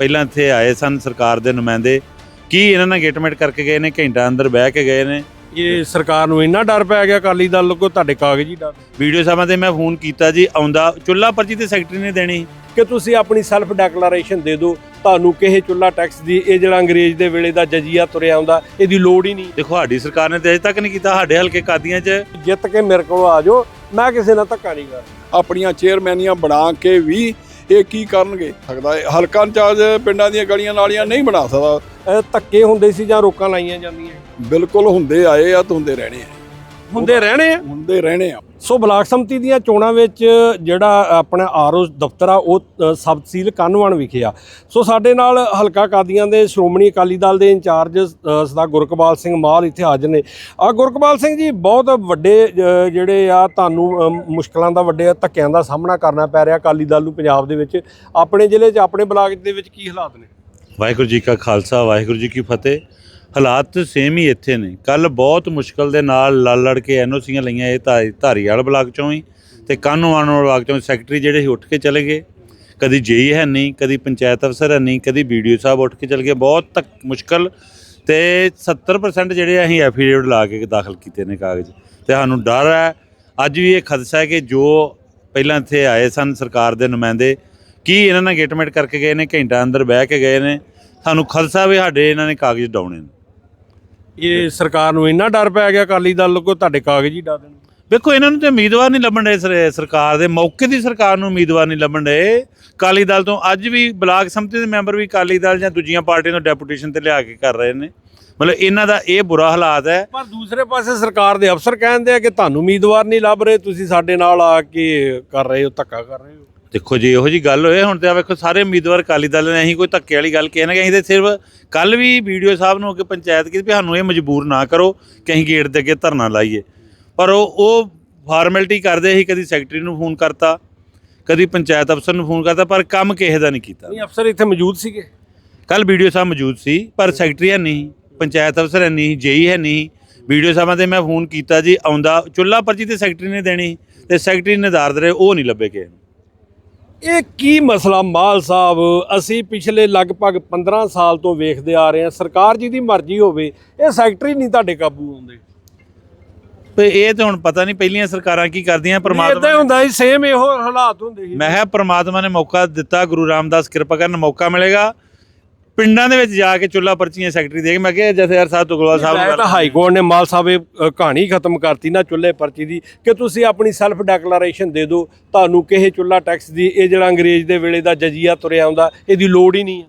ਪਹਿਲਾਂ ਇੱਥੇ ਆਏ ਸਨ ਸਰਕਾਰ ਦੇ ਨੁਮਾਇੰਦੇ। ਕੀ ਇਹਨਾਂ ਨਾਲ ਗੇਟਮੈਂਟ ਕਰਕੇ ਗਏ ਨੇ ਘੰਟਾ ਅੰਦਰ ਬਹਿ ਕੇ ਗਏ ਨੇ? ਇਹ ਸਰਕਾਰ ਨੂੰ ਇੰਨਾ ਡਰ ਪੈ ਗਿਆ ਅਕਾਲੀ ਦਲ ਕੋ ਤੁਹਾਡੇ ਕਾਗਜ਼ੀ ਡਰ ਵੀਡੀਓ ਸਾਹਿਬਾਂ ਤੇ ਮੈਂ ਫੋਨ ਕੀਤਾ ਜੀ ਆਉਂਦਾ ਚੁੱਲਾ ਪਰਚੀ ਤੇ ਸੈਕਟਰੀ ਨੇ ਦੇਣੀ। ਕਿ ਤੁਸੀਂ ਆਪਣੀ ਸੈਲਫ ਡੈਕਲੇਰੇਸ਼ਨ ਦੇ ਦਿਓ ਤੁਹਾਨੂੰ ਕਿਸੇ ਚੁੱਲਾ ਟੈਕਸ ਦੀ ਇਹ ਜਿਹੜਾ ਅੰਗਰੇਜ਼ ਦੇ ਵੇਲੇ ਦਾ ਜਜੀਆ ਤੁਰਿਆ ਆਉਂਦਾ ਇਹਦੀ ਲੋੜ ਹੀ ਨਹੀਂ। ਦੇਖੋ ਸਾਡੀ ਸਰਕਾਰ ਨੇ ਤੇ ਅਜੇ ਤੱਕ ਨਹੀਂ ਕੀਤਾ ਸਾਡੇ ਹਲਕੇ ਕਾਦੀਆਂ 'ਚ। ਜਿੱਤ ਕੇ ਮੇਰੇ ਕੋਲ ਆ ਜਾਓ ਮੈਂ ਕਿਸੇ ਨਾਲ ਧੱਕਾ ਨਹੀਂ ਕਰਦਾ। ਆਪਣੀਆਂ ਚੇਅਰਮੈਨੀਆਂ ਬਣਾ ਕੇ ਵੀ ਇਹ ਕੀ ਕਰਨਗੇ? ਸਕਦਾ ਹੈ। ਹਲਕਾ ਇੰਚਾਰਜ ਪਿੰਡਾਂ ਦੀਆਂ ਗਲੀਆਂ ਨਾਲੀਆਂ ਨਹੀਂ ਬਣਾ ਸਕਦਾ। ਇਹ ਧੱਕੇ ਹੁੰਦੇ ਸੀ ਜਾਂ ਰੋਕਾਂ ਲਾਈਆਂ ਜਾਂਦੀਆਂ? ਬਿਲਕੁਲ ਹੁੰਦੇ ਆਏ ਆ ਤੇ ਹੁੰਦੇ ਰਹਿਣੇ ਆ। ਹੁੰਦੇ ਰਹਿਣੇ ਆ। ਹੁੰਦੇ ਰਹਿਣੇ ਆ। ਸੋ ਬਲਾਕ ਸੰਮਤੀ ਦੀਆਂ ਚੋਣਾਂ ਵਿੱਚ ਜਿਹੜਾ ਆਪਣਾ ਆਰਓ ਦਫ਼ਤਰ ਆ ਉਹ ਸਬ ਤਹਿਸੀਲ ਕਾਨਵਾਨ ਵਿਖੇ ਆ। ਸੋ ਸਾਡੇ ਨਾਲ ਹਲਕਾ ਕਾਦੀਆਂ ਦੇ ਸ਼੍ਰੋਮਣੀ ਅਕਾਲੀ ਦਲ ਦੇ ਇੰਚਾਰਜ ਸਰਦਾਰ ਗੁਰਕਬਾਲ ਸਿੰਘ ਮਾਲ ਇੱਥੇ ਹਾਜ਼ਰ ਨੇ। ਆ ਗੁਰਕਬਾਲ ਸਿੰਘ ਜੀ ਬਹੁਤ ਵੱਡੇ ਜਿਹੜੇ ਆ ਤੁਹਾਨੂੰ ਮੁਸ਼ਕਲਾਂ ਦਾ ਵੱਡੇ ਧੱਕਿਆਂ ਦਾ ਸਾਹਮਣਾ ਕਰਨਾ ਪੈ ਰਿਹਾ ਅਕਾਲੀ ਦਲ ਨੂੰ ਪੰਜਾਬ ਦੇ ਵਿੱਚ। ਆਪਣੇ ਜ਼ਿਲ੍ਹੇ 'ਚ ਆਪਣੇ ਬਲਾਕ ਦੇ ਵਿੱਚ ਕੀ ਹਾਲਾਤ ਨੇ? ਵਾਹਿਗੁਰੂ ਜੀ ਕਾ ਖਾਲਸਾ ਵਾਹਿਗੁਰੂ ਜੀ ਕੀ ਫਤਿਹ। ਹਾਲਾਤ ਸੇਮ ਹੀ ਇੱਥੇ ਨੇ। ਕੱਲ ਬਹੁਤ ਮੁਸ਼ਕਲ ਦੇ ਨਾਲ ਲੜ ਲੜ ਕੇ ਐਨਓਸੀਆਂ ਲਈਆਂ ਇਹ ਧਾ- ਧਾਰੀਵਾਲ ਬਲਾਕ ਚੋਂ ਹੀ ਤੇ ਕਾਨੂੰਨ ਬਲਾਕ ਚੋਂ ਸੈਕਟਰੀ ਜਿਹੜੇ ਸੀ ਉੱਠ ਕੇ ਚਲੇ ਗਏ। ਕਦੀ ਜੇਈ ਹੈ ਨਹੀਂ, ਕਦੀ ਪੰਚਾਇਤ ਅਫਸਰ ਹੈ ਨਹੀਂ, ਕਦੀ ਵੀਡੀਓ ਸਾਹਿਬ ਉੱਠ ਕੇ ਚਲੇ ਗਏ। ਬਹੁਤ ਤੱਕ ਮੁਸ਼ਕਲ ਤੇ 70% ਜਿਹੜੇ ਅਸੀਂ ਐਫੀਡੇਵਿਟ ਲਾ ਕੇ ਦਾਖਲ ਕੀਤੇ ਨੇ ਕਾਗਜ਼। ਤੇ ਸਾਨੂੰ ਡਰ ਹੈ। ਅੱਜ ਵੀ ਇਹ ਖਦਸ਼ਾ ਹੈ ਕਿ ਜੋ ਪਹਿਲਾਂ ਇੱਥੇ ਆਏ ਸਨ ਸਰਕਾਰ ਦੇ ਨੁਮਾਇੰਦੇ, ਕੀ ਇਹਨਾਂ ਨਾਲ ਗੇਟਮੈਂਟ ਕਰਕੇ ਗਏ ਨੇ, ਘੰਟਾ ਅੰਦਰ ਬਹਿ ਕੇ ਗਏ ਨੇ। ਸਾਨੂੰ ਖਦਸ਼ਾ ਵੀ ਸਾਡੇ ਇਹਨਾਂ ਨੇ ਕਾਗਜ਼ ਡਾਉਣੇ ਨੇ। ਇਹ ਸਰਕਾਰ ਨੂੰ ਇੰਨਾ ਡਰ ਪੈ ਗਿਆ ਅਕਾਲੀ ਦਲ ਕੋ ਤੁਹਾਡੇ ਕਾਗਜ਼ੀ ਡਾ ਦੇਣ। ਵੇਖੋ ਇਹਨਾਂ ਨੂੰ ਤੇ ਉਮੀਦਵਾਰ ਨਹੀਂ ਲੱਭਣ ਰਹੇ ਸਰਕਾਰ ਦੇ। ਮੌਕੇ ਦੀ ਸਰਕਾਰ ਨੂੰ ਉਮੀਦਵਾਰ ਨਹੀਂ ਲੱਭਣ ਰਹੇ ਕਾਲੀ ਦਲ ਤੋਂ ਅੱਜ ਵੀ ਬਲਾਕ ਸੰਮਤੀ ਦੇ ਮੈਂਬਰ ਵੀ ਕਾਲੀ ਦਲ ਜਾਂ ਦੂਜੀਆਂ ਪਾਰਟੀਆਂ ਤੋਂ ਡੈਪੂਟੇਸ਼ਨ ਤੇ ਲਿਆ ਕੇ ਕਰ ਰਹੇ ਨੇ। ਮਤਲਬ ਇਹਨਾਂ ਦਾ ਇਹ ਬੁਰਾ ਹਾਲਾਤ ਹੈ। ਪਰ ਦੂਸਰੇ ਪਾਸੇ ਸਰਕਾਰ ਦੇ ਅਫਸਰ ਕਹਿੰਦੇ ਆ ਕਿ ਤੁਹਾਨੂੰ ਉਮੀਦਵਾਰ ਨਹੀਂ ਲੱਭ ਰਹੇ ਤੁਸੀਂ ਸਾਡੇ ਨਾਲ ਆ ਕੇ ਕਰ ਰਹੇ ਹੋ ਧੱਕਾ ਕਰ ਰਹੇ ਹੋ। ਦੇਖੋ ਜੀ ਇਹੋ ਜੀ ਗੱਲ ਹੋਏ ਹੁਣ ਤੇ ਆ ਵੇਖੋ ਸਾਰੇ ਉਮੀਦਵਾਰ ਕਾਲੀ ਦਲ ਨੇ ਅਸੀਂ ਕੋਈ ਧੱਕੇ ਵਾਲੀ ਗੱਲ ਕਹਿਣਾ ਕਿ ਅਸੀਂ ਤੇ ਸਿਰਫ ਕੱਲ ਵੀ ਵੀਡੀਓ ਸਾਹਿਬ ਨੂੰ ਅੱਗੇ ਪੰਚਾਇਤ ਕੀਤੀ ਵੀ ਸਾਨੂੰ ਇਹ ਮਜਬੂਰ ਨਾ ਕਰੋ ਕਿ ਅਸੀਂ ਗੇਟ ਦੇ ਅੱਗੇ ਧਰਨਾ ਲਾਈਏ। ਪਰ ਉਹ ਉਹ ਫਾਰਮੈਲਿਟੀ ਕਰਦੇ ਸੀ ਕਦੀ ਸੈਕਟਰੀ ਨੂੰ ਫੋਨ ਕਰਤਾ ਕਦੀ ਪੰਚਾਇਤ ਅਫਸਰ ਨੂੰ ਫੋਨ ਕਰਤਾ ਪਰ ਕੰਮ ਕਿਸੇ ਦਾ ਨਹੀਂ ਕੀਤਾ। ਨਹੀਂ ਅਫਸਰ ਇੱਥੇ ਮੌਜੂਦ ਸੀਗੇ? ਕੱਲ ਵੀਡੀਓ ਸਾਹਿਬ ਮੌਜੂਦ ਸੀ ਪਰ ਸੈਕਟਰੀ ਹੈ ਨਹੀਂ ਪੰਚਾਇਤ ਅਫਸਰ ਹੈ ਨਹੀਂ ਜੇਈ ਹੈ ਨਹੀਂ। ਵੀਡੀਓ ਸਾਹਿਬਾਂ ਤੇ ਮੈਂ ਫੋਨ ਕੀਤਾ ਜੀ ਆਉਂਦਾ ਚੁੱਲਾ ਪਰਚੀ ਤੇ ਸੈਕਟਰੀ ਨੇ ਦੇਣੀ ਤੇ ਸੈਕਟਰੀ ਨਿਰਧਾਰਤ ਰਹੇ ਉਹ ਨਹੀਂ ਲੱਭੇ ਕਿਸੇ ਨੂੰ। ਇਹ ਕੀ ਮਸਲਾ ਮਾਲ ਸਾਹਿਬ? ਅਸੀਂ ਪਿਛਲੇ ਲਗਭਗ 15 ਸਾਲ ਤੋਂ ਵੇਖਦੇ ਆ ਰਹੇ ਹਾਂ। ਸਰਕਾਰ ਜੀ ਦੀ ਮਰਜ਼ੀ ਹੋਵੇ ਇਹ ਸੈਕਟਰੀ ਨਹੀਂ ਤੁਹਾਡੇ ਕਾਬੂ ਆਉਂਦੇ। ਤੇ ਇਹ ਤਾਂ ਹੁਣ ਪਤਾ ਨਹੀਂ ਪਹਿਲੀਆਂ ਸਰਕਾਰਾਂ ਕੀ ਕਰਦੀਆਂ ਇਦਾਂ ਪ੍ਰਮਾਤਮਾ ਹੁੰਦਾ ਸੀ ਸੇਮ ਇਹੋ ਹਾਲਾਤ ਹੁੰਦੇ ਸੀ। ਮੈਂ ਕਿਹਾ ਪ੍ਰਮਾਤਮਾ ਨੇ ਮੌਕਾ ਦਿੱਤਾ ਗੁਰੂ ਰਾਮਦਾਸ ਕਿਰਪਾ ਕਰਨ ਮੌਕਾ ਮਿਲੇਗਾ। ਪਿੰਡਾਂ ਦੇ ਵਿੱਚ ਜਾ ਕੇ ਚੁੱਲਾ ਪਰਚੀਆਂ ਸੈਕਟਰੀ ਦੇ ਕੇ ਮੈਂ ਕਿਹਾ ਜਥੇਦਾਰ ਸਾਹਿਬ ਤੁਗਲਵਾ ਸਾਹਿਬ ਨੂੰ ਮੈਂ ਤਾਂ ਹਾਈ ਕੋਰਟ ਨੇ ਮਾਲ ਸਾਹਿਬ ਇਹ ਅ, ਕਹਾਣੀ ਖਤਮ ਕਰਤੀ ਨਾ ਚੁੱਲੇ ਪਰਚੀ ਦੀ ਕਿ ਤੁਸੀਂ ਆਪਣੀ ਸੈਲਫ ਡੈਕਲੇਰੇਸ਼ਨ ਦੇ ਦਿਓ ਤੁਹਾਨੂੰ ਕਿਸੇ ਚੁੱਲਾ ਟੈਕਸ ਦੀ ਇਹ ਜਿਹੜਾ ਅੰਗਰੇਜ਼ ਦੇ ਵੇਲੇ ਦਾ ਜਜੀਆ ਤੁਰਿਆ ਆਉਂਦਾ ਇਹਦੀ ਲੋੜ ਹੀ ਨਹੀਂ ਹੈ।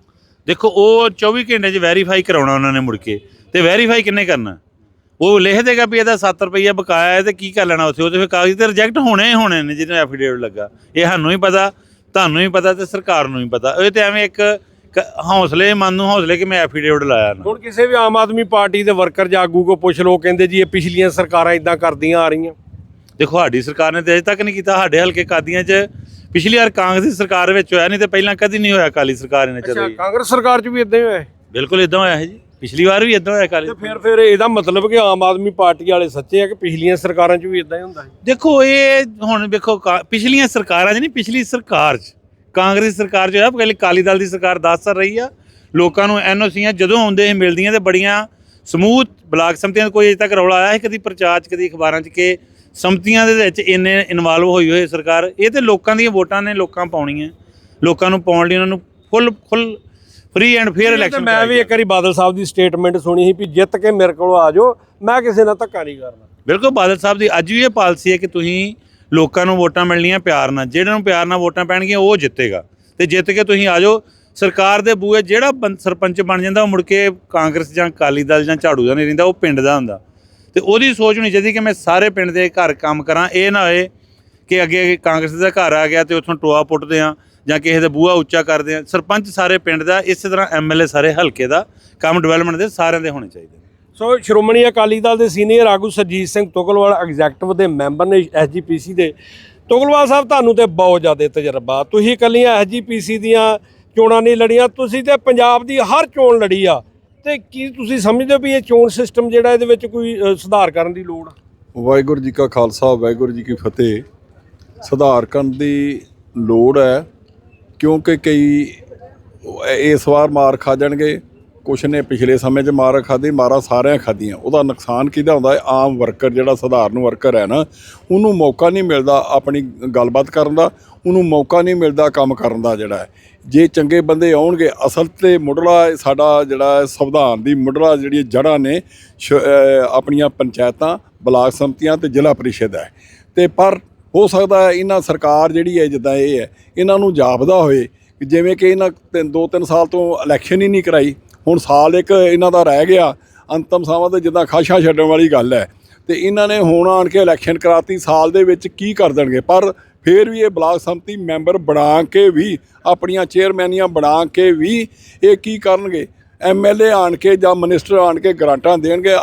ਦੇਖੋ ਉਹ 24 ਘੰਟੇ 'ਚ ਵੈਰੀਫਾਈ ਕਰਾਉਣਾ ਉਹਨਾਂ ਨੇ ਮੁੜ ਕੇ ਤੇ ਵੈਰੀਫਾਈ ਕਿੰਨੇ ਕਰਨਾ? ਉਹ ਲਿਖ ਦੇਗਾ ਵੀ ਇਹਦਾ 7 ਰੁਪਈਆ ਬਕਾਇਆ ਹੈ ਤੇ ਕੀ ਕਰ ਲੈਣਾ ਉੱਥੇ ਉਹਦੇ ਫਿਰ ਕਾਗਜ਼ ਤੇ ਰਿਜੈਕਟ ਹੋਣੇ ਹੀ ਹੋਣੇ ਨੇ ਜਿਹਨੂੰ ਐਫੀਡੇਵਿਟ ਲੱਗਾ। ਇਹ ਸਾਨੂੰ ਹੀ ਪਤਾ ਤੁਹਾਨੂੰ ਹੀ ਪਤਾ ਤੇ ਸਰਕਾਰ ਨੂੰ ਹੀ ਪਤਾ। ਇਹ ਤੇ ਐਵੇਂ ਇੱਕ ਹੌਸਲੇ ਮਨ ਨੂੰ ਹੌਸਲੇ ਕਿ ਮੈਂ ਐਫੀਡੇਵਿਟ ਲਾਇਆ ਨਾ। ਹੁਣ ਕਿਸੇ ਵੀ ਆਮ ਆਦਮੀ ਪਾਰਟੀ ਦੇ ਵਰਕਰ ਜਾਂ ਆਗੂ ਕੋ ਪੁੱਛ ਲੋ ਕਹਿੰਦੇ ਜੀ ਇਹ ਪਿਛਲੀਆਂ ਸਰਕਾਰਾਂ ਇਦਾਂ ਕਰਦੀਆਂ ਆ ਰਹੀਆਂ। ਦੇਖੋ ਸਾਡੀ ਸਰਕਾਰ ਨੇ ਤੇ ਅਜੇ ਤੱਕ ਨਹੀਂ ਕੀਤਾ ਸਾਡੇ ਹਲਕੇ ਕਾਦੀਆਂ 'ਚ ਪਿਛਲੀ ਵਾਰ ਕਾਂਗਰਸ ਦੀ ਸਰਕਾਰ ਵਿੱਚ ਹੋਇਆ ਨਹੀਂ ਤੇ ਪਹਿਲਾਂ ਕਦੀ ਨਹੀਂ ਹੋਇਆ ਕਾਲੀ ਸਰਕਾਰ ਨੇ ਅੱਛਾ ਚੱਲੀ ਕਾਂਗਰਸ ਸਰਕਾਰ 'ਚ ਵੀ ਇਦਾਂ ਹੀ ਹੋਇਆ ਹੈ? ਬਿਲਕੁਲ ਇਦਾਂ ਹੋਇਆ ਹੈ ਜੀ। ਪਿਛਲੀ ਵਾਰ ਵੀ ਇਦਾਂ ਹੋਇਆ ਕਾਲੀ ਤੇ ਫਿਰ ਫਿਰ ਇਹਦਾ ਮਤਲਬ ਕਿ ਆਮ ਆਦਮੀ ਪਾਰਟੀ ਵਾਲੇ ਸੱਚੇ ਆ ਕਿ ਪਿਛਲੀਆਂ ਸਰਕਾਰਾਂ 'ਚ ਵੀ ਇਦਾਂ ਹੀ ਹੁੰਦਾ ਹੈ? ਦੇਖੋ ਇਹ ਹੁਣ ਵੇਖੋ ਕਾ- ਪਿਛਲੀਆਂ ਸਰਕਾਰਾਂ 'ਚ ਨਹੀਂ ਪਿਛਲੀ ਸਰਕਾਰ 'ਚ। ਕਾਂਗਰਸ ਸਰਕਾਰ 'ਚ ਹੋਇਆ ਪਹਿਲੇ ਕਾਲੀ ਦਲ ਦੀ ਸਰਕਾਰ 10 ਸਾਲ ਰਹੀ ਆ। ਲੋਕਾਂ ਨੂੰ ਐਨਓਸੀਆਂ ਜਦੋਂ ਆਉਂਦੇ ਸੀ ਮਿਲਦੀਆਂ ਤੇ ਬੜੀਆਂ ਸਮੂਥ ਬਲਾਕ ਸੰਮਤੀਆਂ ਕੋਈ ਅਜੇ ਤੱਕ ਰੌਲਾ ਆਇਆ ਹੈ? ਕਦੀ ਪ੍ਰਚਾਰ 'ਚ ਕਦੀ ਅਖਬਾਰਾਂ 'ਚ ਕਿ ਸੰਮਤੀਆਂ ਦੇ ਵਿੱਚ ਇੰਨੇ ਇਨਵੋਲਵ ਹੋਈ ਹੋਈ ਸਰਕਾਰ। ਇਹ ਤੇ ਲੋਕਾਂ ਦੀਆਂ ਵੋਟਾਂ ਨੇ ਲੋਕਾਂ ਪਾਉਣੀਆਂ। ਲੋਕਾਂ ਨੂੰ ਪਾਉਣ ਲਈ ਉਹਨਾਂ ਨੂੰ full full free and fair election ਮੈਂ ਵੀ ਇੱਕ ਵਾਰੀ ਬਾਦਲ ਸਾਹਿਬ ਦੀ ਸਟੇਟਮੈਂਟ ਸੁਣੀ ਸੀ ਵੀ ਜਿੱਤ ਕੇ ਮੇਰੇ ਕੋਲ ਆ ਜਾਓ। ਮੈਂ ਕਿਸੇ ਨਾਲ ਧੱਕਾ ਨਹੀਂ ਕਰਨਾ। ਬਿਲਕੁਲ ਬਾਦਲ ਸਾਹਿਬ ਦੀ ਅੱਜ ਵੀ ਇਹ ਪਾਲਿਸੀ ਹੈ ਕਿ ਤੁਸੀਂ ਲੋਕਾਂ ਨੂੰ ਵੋਟਾਂ ਮਿਲਣੀਆਂ ਪਿਆਰ ਨਾਲ ਜਿਹੜਾ ਨੂੰ ਪਿਆਰ ਨਾਲ ਵੋਟਾਂ ਪੈਣਗੀਆਂ, ਉਹ ਜਿੱਤੇਗਾ। ਤੇ ਜਿੱਤ ਕੇ ਤੁਸੀਂ ਆ ਜਾਓ, ਸਰਕਾਰ ਦੇ ਬੂਏ ਜਿਹੜਾ ਬੰ- ਸਰਪੰਚ ਬਣ ਜਾਂਦਾ, ਉਹ ਮੁੜ ਕੇ ਕਾਂਗਰਸ ਜਾਂ ਅਕਾਲੀ ਦਲ ਜਾਂ ਝਾੜੂ ਦਾ ਨਹੀਂ ਰਹਿੰਦਾ, ਉਹ ਪਿੰਡ ਦਾ ਹੁੰਦਾ। ਤੇ ਉਹਦੀ ਸੋਚ ਹੋਣੀ ਚਾਹੀਦੀ ਕਿ ਮੈਂ ਸਾਰੇ ਪਿੰਡ ਦੇ ਘਰ ਕੰਮ ਕਰਾਂ, ਇਹ ਨਾ ਹੋਏ ਕਿ ਅੱਗੇ ਕਾਂਗਰਸ ਦਾ ਘਰ ਆ ਗਿਆ ਤੇ ਉੱਥੋਂ ਟੋਆ ਪੁੱਟਦੇ ਆ ਜਾਂ ਕਿਸੇ ਦਾ ਬੂਹਾ ਉੱਚਾ ਕਰਦੇ ਆ ਸਰਪੰਚ ਸਾਰੇ ਪਿੰਡ ਦਾ, ਇਸੇ ਤਰ੍ਹਾਂ ਐਮਐਲਏ ਸਾਰੇ ਹਲਕੇ ਦਾ ਕੰਮ ਡਿਵੈਲਪਮੈਂਟ ਦੇ ਸਾਰਿਆਂ ਦੇ ਹੋਣੇ ਚਾਹੀਦੇ ਸੋ ਸ਼੍ਰੋਮਣੀ ਅਕਾਲੀ ਦਲ ਦੇ ਸੀਨੀਅਰ ਆਗੂ ਸਰਜੀਤ ਸਿੰਘ ਤੁਗਲਵਾਲ ਐਗਜ਼ੈਕਟਿਵ ਦੇ ਮੈਂਬਰ ਨੇ ਐਸਜੀਪੀਸੀ ਦੇ। ਤੁਗਲਵਾਲ ਸਾਹਿਬ, ਤੁਹਾਨੂੰ ਤੇ ਬਹੁਤ ਜ਼ਿਆਦਾ ਤਜਰਬਾ। ਤੁਸੀਂ ਇਕੱਲੀਆਂ ਐਸਜੀਪੀਸੀ ਦੀਆਂ ਚੋਣਾਂ ਨਹੀਂ ਲੜੀਆਂ, ਤੁਸੀਂ ਤੇ ਪੰਜਾਬ ਦੀ ਹਰ ਚੋਣ ਲੜੀ ਆ। ਤੇ ਕੀ ਤੁਸੀਂ ਸਮਝਦੇ ਹੋ ਵੀ ਇਹ ਚੋਣ ਸਿਸਟਮ ਜਿਹੜਾ ਇਹਦੇ ਵਿੱਚ ਕੋਈ ਸੁਧਾਰ ਕਰਨ ਦੀ ਲੋੜ ਵਾਹਿਗੁਰੂ ਜੀ ਕਾ ਖਾਲਸਾ, ਵਾਹਿਗੁਰੂ ਜੀ ਕੀ ਫਤਿਹ। ਸੁਧਾਰ ਕਰਨ ਦੀ ਲੋੜ ਹੈ, ਕਿਉਂਕਿ ਕਈ ਇਸ ਵਾਰ ਮਾਰ ਖਾ ਜਾਣਗੇ। ਕੁਛ ਨੇ ਪਿਛਲੇ ਸਮੇਂ 'ਚ ਮਾਰ ਖਾਧੀ, ਮਾਰਾ ਸਾਰਿਆਂ ਖਾਧੀਆਂ। ਉਹਦਾ ਨੁਕਸਾਨ ਕਿਹਦਾ ਹੁੰਦਾ? ਹੈ ਆਮ ਵਰਕਰ, ਜਿਹੜਾ ਸਧਾਰਨ ਵਰਕਰ ਹੈ ਨਾ, ਉਹਨੂੰ ਮੌਕਾ ਨਹੀਂ ਮਿਲਦਾ ਆਪਣੀ ਗੱਲਬਾਤ ਕਰਨ ਦਾ, ਉਹਨੂੰ ਮੌਕਾ ਨਹੀਂ ਮਿਲਦਾ ਕੰਮ ਕਰਨ ਦਾ ਜਿਹੜਾ ਜੇ ਚੰਗੇ ਬੰਦੇ ਆਉਣਗੇ, ਅਸਲ ਤੇ ਮੁੱਢਲਾ ਸਾਡਾ ਜਿਹੜਾ ਸੰਵਿਧਾਨ ਦੀ ਮੁੱਢਲਾ ਜਿਹੜੀ ਜੜ੍ਹਾਂ ਨੇ, ਸ਼- ਆਪਣੀਆਂ ਪੰਚਾਇਤਾਂ, ਬਲਾਕ ਸੰਮਤੀਆਂ ਤੇ ਜ਼ਿਲ੍ਹਾ ਪਰਿਸ਼ਦ ਹੈ। ਤੇ ਪਰ ਹੋ ਸਕਦਾ ਹੈ ਇਹਨਾਂ ਸਰਕਾਰ ਜਿਹੜੀ ਹੈ, ਜਿੱਦਾਂ ਇਹ ਹੈ, ਇਹਨਾਂ ਨੂੰ ਜਾਪਦਾ ਹੋਏ ਜਿਵੇਂ ਕਿ ਇਹਨਾਂ ਤਿੰਨ ਦੋ ਤਿੰਨ ਸਾਲ ਤੋਂ ਇਲੈਕਸ਼ਨ ਹੀ ਨਹੀਂ ਕਰਾਈ। ਹੁਣ ਸਾਲ ਇੱਕ ਇਹਨਾਂ ਦਾ ਰਹਿ ਗਿਆ, ਅੰਤਮ ਸਮਾਂ ਤੇ ਜਿੱਦਾਂ ਖਾਸ਼ਾ ਛੱਡਣ ਵਾਲੀ ਗੱਲ ਹੈ। ਤੇ ਇਹਨਾਂ ਨੇ ਹੁਣ ਆਣ ਕੇ ਇਲੈਕਸ਼ਨ ਕਰਾਤੀ, ਸਾਲ ਦੇ ਵਿੱਚ ਕੀ ਕਰ ਦੇਣਗੇ? ਪਰ ਫਿਰ ਵੀ ਇਹ ਬਲਾਕ ਸੰਮਤੀ ਮੈਂਬਰ ਬਣਾ ਕੇ ਵੀ, ਆਪਣੀਆਂ ਚੇਅਰਮੈਨੀਆਂ ਬਣਾ ਕੇ ਵੀ ਇਹ ਕੀ ਕਰਨਗੇ? ਐਮਐਲਏ ਆਣ ਕੇ ਜਾਂ ਮਿਨਿਸਟਰ ਆਣ ਕੇ ਗ੍ਰਾਂਟਾਂ ਦੇਣਗੇ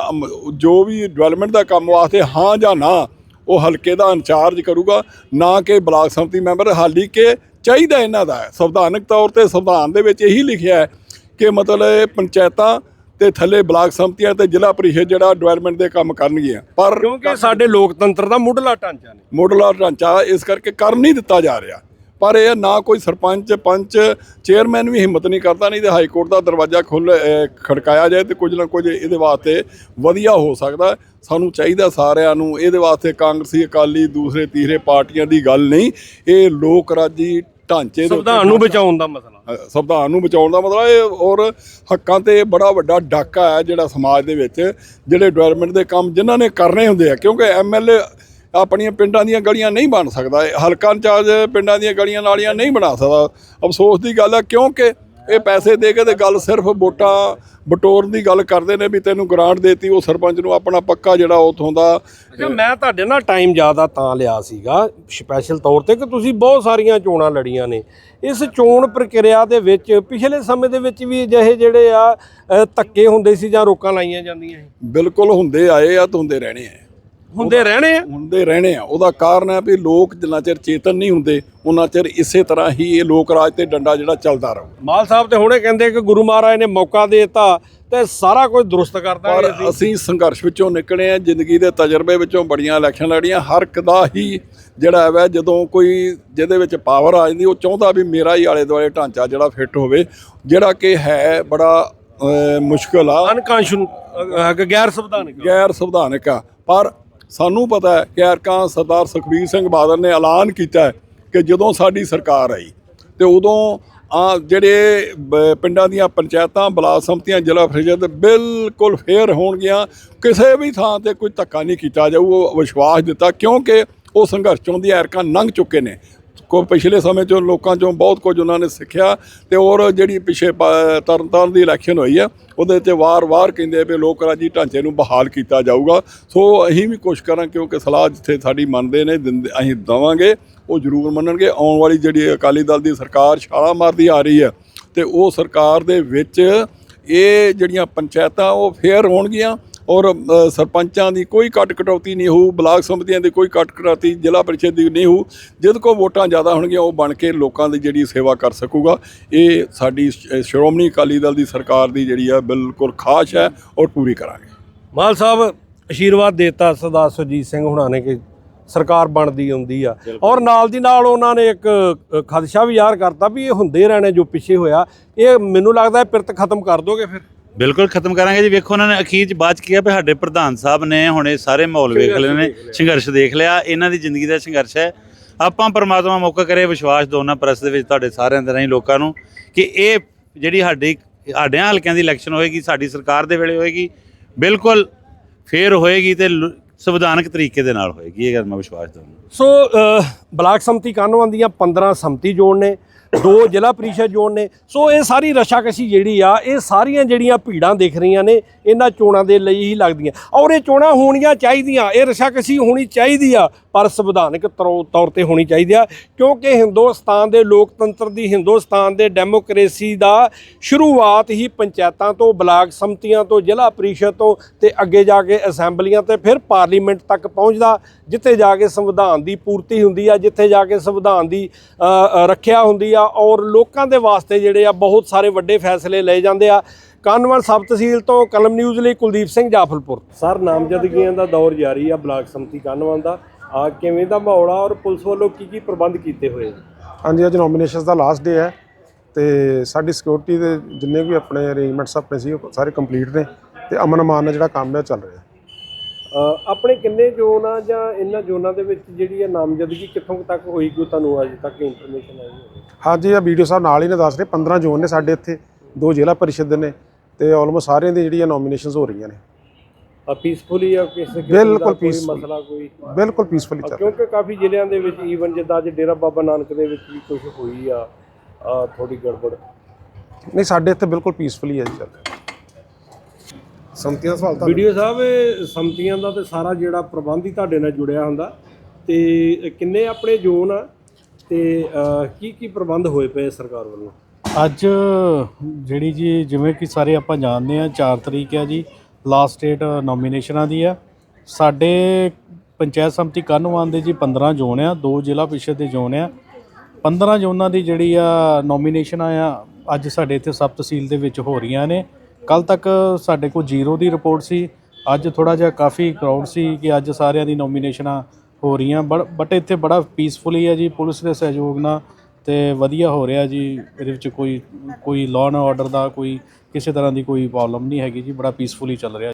ਜੋ ਵੀ ਡਿਵੈਲਪਮੈਂਟ ਦਾ ਕੰਮ ਵਾਸਤੇ ਹਾਂ ਜਾਂ ਨਾ, ਉਹ ਹਲਕੇ ਦਾ ਇੰਚਾਰਜ ਕਰੂਗਾ, ਨਾ ਕਿ ਬਲਾਕ ਸੰਮਤੀ ਮੈਂਬਰ। ਹਾਲੀ ਕਿ ਚਾਹੀਦਾ ਇਹਨਾਂ ਦਾ ਸੰਵਿਧਾਨਕ ਤੌਰ ਤੇ ਸੰਵਿਧਾਨ ਦੇ ਵਿੱਚ ਇਹੀ ਲਿਖਿਆ ਹੈ ਕਿ ਮਤਲਬ ਇਹ ਪੰਚਾਇਤਾਂ ਤੇ ਥੱਲੇ ਬਲਾਕ ਸੰਮਤੀਆਂ ਤੇ ਜ਼ਿਲ੍ਹਾ ਪਰਿਸ਼ਦ ਜਿਹੜਾ ਡਿਵੈਲਪਮੈਂਟ ਦੇ ਕੰਮ ਕਰਨਗੀਆਂ। ਪਰ ਕਿਉਂਕਿ ਸਾਡੇ ਲੋਕਤੰਤਰ ਦਾ ਮੁੱਢਲਾ ਢਾਂਚਾ ਨੇ। ਮੋਡਲਾ ਢਾਂਚਾ ਇਸ ਕਰਕੇ ਕਰ ਨਹੀਂ ਦਿੱਤਾ ਜਾ ਰਿਹਾ। ਪਰ ਇਹ ਨਾ ਕੋਈ ਸਰਪੰਚ ਪੰਚ ਚੇਅਰਮੈਨ ਵੀ ਹਿੰਮਤ ਨਹੀਂ ਕਰਦਾ ਨਹੀਂ ਤੇ ਹਾਈ ਕੋਰਟ ਦਾ ਦਰਵਾਜ਼ਾ ਖੁੱਲ ਖੜਕਾਇਆ ਜਾਏ ਤੇ ਕੁਝ ਨਾ ਕੁਝ ਇਹਦੇ ਵਾਸਤੇ ਵਧੀਆ ਹੋ ਸਕਦਾ। ਸਾਨੂੰ ਚਾਹੀਦਾ ਸਾਰਿਆਂ ਨੂੰ ਇਹਦੇ ਵਾਸਤੇ ਕਾਂਗਰਸੀ ਅਕਾਲੀ ਦੂਸਰੇ ਤੀਸਰੇ ਪਾਰਟੀਆਂ ਦੀ ਗੱਲ ਨਹੀਂ। ਇਹ ਲੋਕ ਰਾਜੀ ਢਾਂਚੇ ਦੇ ਸੰਵਿਧਾਨ ਨੂੰ ਬਚਾਉਣ ਦਾ ਮਸਲਾ। ਸੰਵਿਧਾਨ ਨੂੰ ਬਚਾਉਣ ਦਾ ਮਤਲਬ ਇਹ ਔਰ ਹੱਕਾਂ ਤੇ ਬੜਾ ਵੱਡਾ ਡਾਕਾ ਹੈ ਜਿਹੜਾ ਸਮਾਜ ਦੇ ਵਿੱਚ, ਜਿਹੜੇ ਡਿਵੈਲਪਮੈਂਟ ਦੇ ਕੰਮ ਜਿਨ੍ਹਾਂ ਨੇ ਕਰਨੇ ਹੁੰਦੇ ਆ, ਕਿਉਂਕਿ ਐਮਐਲਏ ਆਪਣੀਆਂ ਪਿੰਡਾਂ ਦੀਆਂ ਗਲੀਆਂ ਨਹੀਂ ਬਣ ਸਕਦਾ ਹਲਕਾ ਇੰਚਾਰਜ ਪਿੰਡਾਂ ਦੀਆਂ ਗਲੀਆਂ ਨਾਲੀਆਂ ਨਹੀਂ ਬਣਾ ਸਕਦਾ। ਅਫਸੋਸ ਦੀ ਗੱਲ ਹੈ ਕਿਉਂਕਿ ਇਹ ਪੈਸੇ ਦੇ ਕੇ ਤੇ ਗੱਲ ਸਿਰਫ ਵੋਟਾਂ ਬਟੋਰਨ ਦੀ ਗੱਲ ਕਰਦੇ ਨੇ ਵੀ ਤੈਨੂੰ ਗ੍ਰਾਂਟ ਦੇਤੀ ਉਹ ਸਰਪੰਚ ਨੂੰ ਆਪਣਾ ਪੱਕਾ ਜਿਹੜਾ ਉਥੋਂ ਦਾ। ਅੱਛਾ ਮੈਂ ਤੁਹਾਡੇ ਨਾਲ ਟਾਈਮ ਜ਼ਿਆਦਾ ਤਾਂ ਲਿਆ ਸੀਗਾ ਸਪੈਸ਼ਲ ਤੌਰ ਤੇ ਕਿ ਤੁਸੀਂ ਬਹੁਤ ਸਾਰੀਆਂ ਚੋਣਾਂ ਲੜੀਆਂ ਨੇ। ਇਸ ਚੋਣ ਪ੍ਰਕਿਰਿਆ ਦੇ ਵਿੱਚ ਪਿਛਲੇ ਸਮੇਂ ਦੇ ਵਿੱਚ ਵੀ ਅਜਿਹੇ ਜਿਹੜੇ ਆ ਧੱਕੇ ਹੁੰਦੇ ਸੀ ਜਾਂ ਰੋਕਾਂ ਲਾਈਆਂ ਜਾਂਦੀਆਂ ਸੀ? ਬਿਲਕੁਲ ਹੁੰਦੇ ਆਏ ਆ ਤੇ ਹੁੰਦੇ ਰਹਿਣੇ ਆ। ਹੁੰਦੇ ਰਹਿਣੇ ਆ। ਹੁੰਦੇ ਰਹਿਣੇ ਆ। ਉਹਦਾ ਕਾਰਨ ਹੈ ਵੀ ਲੋਕ ਜਿੰਨਾ ਚਿਰ ਚੇਤਨ ਨਹੀਂ ਹੁੰਦੇ ਉਹਨਾਂ ਚਿਰ ਇਸੇ ਤਰ੍ਹਾਂ ਹੀ ਇਹ ਲੋਕ ਰਾਜ ਤੇ ਡੰਡਾ ਜਿਹੜਾ ਚੱਲਦਾ ਰਹੂ। ਮਾਲ ਸਾਹਿਬ ਤੇ ਹੁਣੇ ਕਹਿੰਦੇ ਕਿ ਗੁਰੂ ਮਹਾਰਾਜ ਨੇ ਮੌਕਾ ਦੇ ਦਿੱਤਾ ਤੇ ਸਾਰਾ ਕੁਝ ਦਰੁਸਤ ਕਰ ਦਾਂਗੇ ਪਰ ਅਸੀਂ ਸੰਘਰਸ਼ ਵਿੱਚੋਂ ਨਿਕਲੇ ਆ ਜ਼ਿੰਦਗੀ ਦੇ ਤਜਰਬੇ ਵਿੱਚੋਂ ਬੜੀਆਂ ਇਲੈਕਸ਼ਨ ਲੜੀਆਂ ਹਰ ਇੱਕ ਦਾ ਹੀ ਜਿਹੜਾ ਹੈ ਜਦੋਂ ਕੋਈ ਜਿਹਦੇ ਵਿੱਚ ਪਾਵਰ ਆ ਜਾਂਦੀ ਉਹ ਚਾਹੁੰਦਾ ਵੀ ਮੇਰਾ ਹੀ ਆਲੇ ਦੁਆਲੇ ਢਾਂਚਾ ਜਿਹੜਾ ਫਿੱਟ ਹੋਵੇ ਜਿਹੜਾ ਕਿ ਹੈ ਬੜਾ ਮੁਸ਼ਕਲ ਆ। ਅਨਕਾਂਸ਼ਨ ਗੈਰ ਸੰਵਿਧਾਨਕ ਗੈਰ ਸੰਵਿਧਾਨਕ ਆ। ਪਰ ਸਾਨੂੰ ਪਤਾ ਹੈ ਕਿ ਅਰਕਾਂ ਸਰਦਾਰ ਸੁਖਬੀਰ ਸਿੰਘ ਬਾਦਲ ਨੇ ਐਲਾਨ ਕੀਤਾ ਕਿ ਜਦੋਂ ਸਾਡੀ ਸਰਕਾਰ ਆਈ ਤੇ ਉਦੋਂ ਆ ਜਿਹੜੇ ਪਿੰਡਾਂ ਦੀਆਂ ਪੰਚਾਇਤਾਂ, ਬਲਾਕ ਸੰਮਤੀਆਂ, ਜ਼ਿਲ੍ਹਾ ਪ੍ਰੀਸ਼ਦ ਬਿਲਕੁਲ ਫੇਰ ਹੋਣਗੀਆਂ। ਕਿਸੇ ਵੀ ਥਾਂ ਤੇ ਕੋਈ ਧੱਕਾ ਨਹੀਂ ਕੀਤਾ ਜਾਊ, ਉਹ ਵਿਸ਼ਵਾਸ ਦਿੱਤਾ ਕਿਉਂਕਿ ਉਹ ਸੰਘਰਸ਼ ਚੋਂ ਦੀ ਐਰਕਾਂ ਲੰਘ ਚੁੱਕੇ ਨੇ। ਕੋ ਪਿਛਲੇ ਸਮੇਂ ਚੋਂ ਲੋਕਾਂ ਚੋਂ ਬਹੁਤ ਕੁਝ ਉਹਨਾਂ ਨੇ ਸਿੱਖਿਆ ਤੇ ਔਰ ਜਿਹੜੀ ਪਿਛੇ ਪ- ਤਰਨਤਾਰਨ ਦੀ ਇਲੈਕਸ਼ਨ ਹੋਈ ਆ, ਉਹਦੇ ਤੇ ਵਾਰ-ਵਾਰ ਕਹਿੰਦੇ ਵੀ ਲੋਕ ਰਾਜੀ ਢਾਂਚੇ ਨੂੰ ਬਹਾਲ ਕੀਤਾ ਜਾਊਗਾ। ਸੋ ਅਸੀਂ ਵੀ ਕੋਸ਼ਿਸ਼ ਕਰਾਂ ਕਿਉਂਕਿ ਸਲਾਹ ਜਿੱਥੇ ਸਾਡੀ ਮੰਨਦੇ ਨੇ, ਦਿੰਦੇ- ਅਸੀਂ ਦਵਾਂਗੇ, ਉਹ ਜ਼ਰੂਰ ਮੰਨਣਗੇ। ਆਉਣ ਵਾਲੀ ਜਿਹੜੀ ਅਕਾਲੀ ਦਲ ਦੀ ਸਰਕਾਰ ਛਾਲਾ ਮਾਰਦੀ ਆ ਰਹੀ ਹੈ ਤੇ ਉਹ ਸਰਕਾਰ ਦੇ ਵਿੱਚ ਇਹ ਜਿਹੜੀਆਂ ਪੰਚਾਇਤਾਂ ਉਹ ਫੇਰ ਹੋਣਗੀਆਂ। ਔਰ ਸਰਪੰਚਾਂ ਦੀ ਕੋਈ ਕੱਟ ਕਟੌਤੀ ਨਹੀਂ ਹੋਊ ਬਲਾਕ ਸਮਿਤੀਆਂ ਦੀ ਕੋਈ ਕੱਟ ਕਟੌਤੀ ਜ਼ਿਲ੍ਹਾ ਪਰਿਸ਼ਦ ਦੀ ਨਹੀਂ ਹੋਊ। ਜਿਹਦੇ ਕੋਲ ਵੋਟਾਂ ਜ਼ਿਆਦਾ ਹੋਣਗੀਆਂ ਉਹ ਬਣ ਕੇ ਲੋਕਾਂ ਦੀ ਜਿਹੜੀ ਸੇਵਾ ਕਰ ਸਕੂਗਾ। ਇਹ ਸਾਡੀ ਸ਼੍ਰੋਮਣੀ ਅਕਾਲੀ ਦਲ ਦੀ ਸਰਕਾਰ ਦੀ ਜਿਹੜੀ ਆ ਬਿਲਕੁਲ ਖਾਸ਼ ਹੈ ਔਰ ਪੂਰੀ ਕਰਾਂਗੇ। ਮਾਲ ਸਾਹਿਬ ਆਸ਼ੀਰਵਾਦ ਦੇਤਾ ਸਰਦਾਰ ਸੁਰਜੀਤ ਸਿੰਘ ਹੁਣਾਂ ਨੇ ਕਿ ਸਰਕਾਰ ਬਣਦੀ ਆਉਂਦੀ ਆ। ਔਰ ਨਾਲ ਦੀ ਨਾਲ ਉਹਨਾਂ ਨੇ ਇੱਕ ਖਦਸ਼ਾ ਵੀ ਜ਼ਾਹਰ ਕਰਤਾ ਵੀ ਇਹ ਹੁੰਦੇ ਰਹਿਣੇ ਜੋ ਪਿੱਛੇ ਹੋਇਆ। ਇਹ ਮੈਨੂੰ ਲੱਗਦਾ ਹੈ ਪਿਰਤ ਖਤਮ ਕਰ ਦੋਗੇ ਫਿਰ। ਬਿਲਕੁਲ ਖਤਮ ਕਰਾਂਗੇ ਜੀ। ਵੇਖੋ ਉਹਨਾਂ ਨੇ ਅਖੀਰ ਚ ਬਾਅਦ ਚ ਕਿਹਾ ਵੀ ਸਾਡੇ ਪ੍ਰਧਾਨ ਸਾਹਿਬ ਨੇ ਹੁਣ ਇਹ ਸਾਰੇ ਮਾਹੌਲ ਵੇਖ ਲਏ ਨੇ ਸੰਘਰਸ਼ ਦੇਖ ਲਿਆ। ਇਹਨਾਂ ਦੀ ਜ਼ਿੰਦਗੀ ਦਾ ਸੰਘਰਸ਼ ਹੈ। ਆਪਾਂ ਪਰਮਾਤਮਾ ਮੌਕਾ ਕਰੇ ਵਿਸ਼ਵਾਸ ਦੋਨਾਂ ਪ੍ਰੈਸ ਦੇ ਵਿੱਚ ਤੁਹਾਡੇ ਸਾਰਿਆਂ ਦੇ ਰਾਹੀਂ ਲੋਕਾਂ ਨੂੰ ਕਿ ਇਹ ਜਿਹੜੀ ਸਾਡੀ ਸਾਡਿਆਂ ਹਲਕਿਆਂ ਦੀ ਇਲੈਕਸ਼ਨ ਹੋਏਗੀ ਸਾਡੀ ਸਰਕਾਰ ਦੇ ਵੇਲੇ ਹੋਏਗੀ ਬਿਲਕੁਲ ਫੇਰ ਹੋਏਗੀ ਤੇ ਸੰਵਿਧਾਨਕ ਤਰੀਕੇ ਦੇ ਨਾਲ ਹੋਏਗੀ ਇਹ ਗੱਲ ਮੈਂ ਵਿਸ਼ਵਾਸ ਦਵਾਂਗਾ ਸੋ ਅ, ਬਲਾਕ ਸੰਮਤੀ ਕਾਨੂੰਨਾਂ ਦੀਆਂ 15 ਸੰਮਤੀ ਜੋੜ ਨੇ ਦੋ ਜ਼ਿਲ੍ਹਾ ਪ੍ਰੀਸ਼ਦ ਜੋੜ ਨੇ। ਸੋ ਇਹ ਸਾਰੀ ਰਸ਼ਾਕਸ਼ੀ ਜਿਹੜੀ ਆ ਇਹ ਸਾਰੀਆਂ ਜਿਹੜੀਆਂ ਭੀੜਾਂ ਦਿਖ ਰਹੀਆਂ ਨੇ ਇਹਨਾਂ ਚੋਣਾਂ ਦੇ ਲਈ ਹੀ ਲੱਗਦੀਆਂ। ਔਰ ਇਹ ਚੋਣਾਂ ਹੋਣੀਆਂ ਚਾਹੀਦੀਆਂ ਇਹ ਰਸ਼ਾਕਸ਼ੀ ਹੋਣੀ ਚਾਹੀਦੀ ਆ। ਪਰ ਸੰਵਿਧਾਨਕ ਤਰੋ- ਤੌਰ ਤੇ ਹੋਣੀ ਚਾਹੀਦੀ ਆ, ਕਿਉਂਕਿ ਹਿੰਦੁਸਤਾਨ ਦੇ ਲੋਕਤੰਤਰ ਦੀ ਹਿੰਦੁਸਤਾਨ ਦੇ ਡੈਮੋਕ੍ਰੇਸੀ ਦਾ ਸ਼ੁਰੂਆਤ ਹੀ ਪੰਚਾਇਤਾਂ ਤੋਂ, ਬਲਾਕ ਸੰਮਤੀਆਂ ਤੋਂ, ਜ਼ਿਲ੍ਹਾ ਪ੍ਰੀਸ਼ਦ ਤੋਂ ਤੇ ਅੱਗੇ ਜਾ ਕੇ ਅਸੈਂਬਲੀਆਂ ਤੇ ਫਿਰ ਪਾਰਲੀਮੈਂਟ ਤੱਕ ਪਹੁੰਚਦਾ, ਜਿੱਥੇ ਜਾ ਕੇ ਸੰਵਿਧਾਨ ਦੀ ਪੂਰਤੀ ਹੁੰਦੀ ਆ, ਜਿੱਥੇ ਜਾ ਕੇ ਸੰਵਿਧਾਨ ਦੀ ਰੱਖਿਆ ਹੁੰਦੀ ਆ ਔਰ ਲੋਕਾਂ ਦੇ ਵਾਸਤੇ ਜਿਹੜੇ ਆ ਬਹੁਤ ਸਾਰੇ ਵੱਡੇ ਫੈਸਲੇ ਲਏ ਜਾਂਦੇ ਆ। ਕਾਨਵਲ ਸਬ ਤਹਿਸੀਲ ਤੋਂ ਕਲਮ ਨਿਊਜ਼ ਲਈ ਕੁਲਦੀਪ ਸਿੰਘ ਜਾਫਲਪੁਰ। ਸਰ, ਨਾਮਜ਼ਦਗੀਆਂ ਦਾ ਦੌਰ ਜਾਰੀ ਆ ਬਲਾਕ ਸੰਮਤੀ ਕਾਨਵਨ ਦਾ। ਆ ਕਿਵੇਂ ਦਾ ਮਾਹੌਲ ਆ ਔਰ ਪੁਲਿਸ ਵੱਲੋਂ ਕੀ ਕੀ ਪ੍ਰਬੰਧ ਕੀਤੇ ਹੋਏ ਆ? ਹਾਂਜੀ ਅੱਜ ਨੋਮੀਨੇਸ਼ਨਸ ਦਾ ਲਾਸਟ ਡੇ ਹੈ ਤੇ ਸਾਡੀ ਸਿਕਿਉਰਿਟੀ ਦੇ ਜਿੰਨੇ ਵੀ ਆਪਣੇ ਅਰੇਂਜਮੈਂਟਸ ਆਪਣੇ ਸੀ ਉਹ ਸਾਰੇ ਕੰਪਲੀਟ ਨੇ ਤੇ ਅਮਨ ਅਮਾਨ ਨਾਲ ਜਿਹੜਾ ਕੰਮ ਹੈ ਉਹ ਚੱਲ ਰਿਹਾ। ਅ, ਆਪਣੇ ਕਿੰਨੇ ਜ਼ੋਨ ਆ ਜਾਂ ਇਹਨਾਂ ਜ਼ੋਨਾਂ ਦੇ ਵਿੱਚ ਜਿਹੜੀ ਹੈ ਨਾਮਜ਼ਦਗੀ ਕਿੱਥੋਂ ਕੁ ਤੱਕ ਹੋਈ ਕੋਈ ਤੁਹਾਨੂੰ ਅੱਜ ਤੱਕ ਇਨਫੋਰਮੇਸ਼ਨ ਆਈ ਹੋਵੇ? ਹਾਂਜੀ ਇਹ ਵੀਡੀਓ ਸਾਹਿਬ ਨਾਲ ਹੀ ਨੇ ਦੱਸ ਰਹੇ 15 ਜ਼ੋਨ ਨੇ ਸਾਡੇ ਇੱਥੇ ਦੋ ਜ਼ਿਲ੍ਹਾ ਪਰਿਸ਼ਦ ਨੇ ਤੇ ਆਲਮੋਸਟ ਸਾਰਿਆਂ ਦੀ ਜਿਹੜੀਆਂ ਨੋਮੀਨੇਸ਼ਨਸ ਹੋ ਰਹੀਆਂ ਨੇ। ਪੀਸਫੁਲੀ ਆ ਕਿਸੇ ਕਿਸਮ ਬਿਲਕੁਲ ਦਾ ਕੋਈ peaceful। ਮਸਲਾ ਕੋਈ ਬਿਲਕੁਲ ਪੀਸਫੁਲੀ ਚੱਲ ਰਿਹਾ। ਕਿਉਂਕਿ ਕਾਫੀ ਜ਼ਿਲ੍ਹਿਆਂ ਦੇ ਵਿੱਚ ਈਵਨ ਜਿੱਦਾਂ ਅੱਜ ਡੇਰਾ ਬਾਬਾ ਨਾਨਕ ਦੇ ਵਿੱਚ ਵੀ ਕੁਝ ਹੋਈ ਆ ਥੋੜੀ ਗੜਬੜ। ਨਹੀਂ ਸਾਡੇ ਇੱਥੇ ਬਿਲਕੁਲ ਪੀਸਫੁਲੀ ਹੈ ਜੀ ਚੱਲ ਰਿਹਾ। ਸੰਤੀਆਂ ਸਵਾਲ ਤਾਂ ਵੀਡੀਓ ਸਾਹਿਬ ਇਹ ਸੰਮਤੀਆਂ ਦਾ ਤੇ ਸਾਰਾ ਜਿਹੜਾ ਪ੍ਰਬੰਧ ਹੀ ਤੁਹਾਡੇ ਨਾਲ ਜੁੜਿਆ ਹੁੰਦਾ। ਤੇ ਕਿੰਨੇ ਆਪਣੇ ਜ਼ੋਨ ਆ? ਤੇ ਕੀ ਕੀ ਪ੍ਰਬੰਧ ਹੋਏ ਪਏ ਸਰਕਾਰ ਵੱਲੋਂ? ਅੱਜ ਜਿਹੜੀ ਜੀ ਜਿਵੇਂ ਕਿ ਸਾਰੇ ਆਪਾਂ ਜਾਣਦੇ ਆ 4 ਤਰੀਕ ਹੈ ਜੀ। ਲਾਸਟ ਡੇਟ ਨੋਮੀਨੇਸ਼ਨਾਂ ਦੀ ਆ। ਸਾਡੇ ਪੰਚਾਇਤ ਸਮਿਤੀ ਕੰਨਵਾਨ ਦੇ ਜੀ 15 ਜ਼ੋਨ ਆ, ਦੋ ਜ਼ਿਲ੍ਹਾ ਪ੍ਰੀਸ਼ਦ ਦੇ ਜ਼ੋਨ ਆ। 15 ਜ਼ੋਨਾਂ ਦੀ ਜਿਹੜੀ ਆ ਨੋਮੀਨੇਸ਼ਨ ਆ, ਅੱਜ ਸਾਡੇ ਇੱਥੇ ਸਬ ਤਹਿਸੀਲ ਦੇ ਵਿੱਚ ਹੋ ਰਹੀਆਂ ਨੇ। ਕੱਲ ਤੱਕ ਸਾਡੇ ਕੋਲ ਜ਼ੀਰੋ ਦੀ ਰਿਪੋਰਟ ਸੀ। ਅੱਜ ਥੋੜਾ ਜਿਹਾ ਕਾਫੀ ਕਰਾਊਡ ਸੀ ਕਿ ਅੱਜ ਸਾਰਿਆਂ ਦੀ ਨੋਮੀਨੇਸ਼ਨਾਂ ਹੋ ਰਹੀਆਂ। ਬਟ ਇੱਥੇ ਬੜਾ ਪੀਸਫੁਲੀ ਹੈ ਜੀ, ਪੁਲਿਸ ਦੇ ਸਹਿਯੋਗ ਨਾਲ ਤੇ ਵਧੀਆ ਹੋ ਰਿਹਾ ਜੀ। ਇਹਦੇ ਵਿੱਚ ਕੋਈ ਕੋਈ ਲਾਅ ਐਂਡ ਆਰਡਰ ਦਾ ਕੋਈ ਕਿਸੇ ਤਰ੍ਹਾਂ ਦੀ ਕੋਈ ਪ੍ਰੋਬਲਮ ਨਹੀਂ ਹੈਗੀ ਜੀ ਬੜਾ ਪੀਸਫੁਲੀ ਚੱਲ ਰਿਹਾ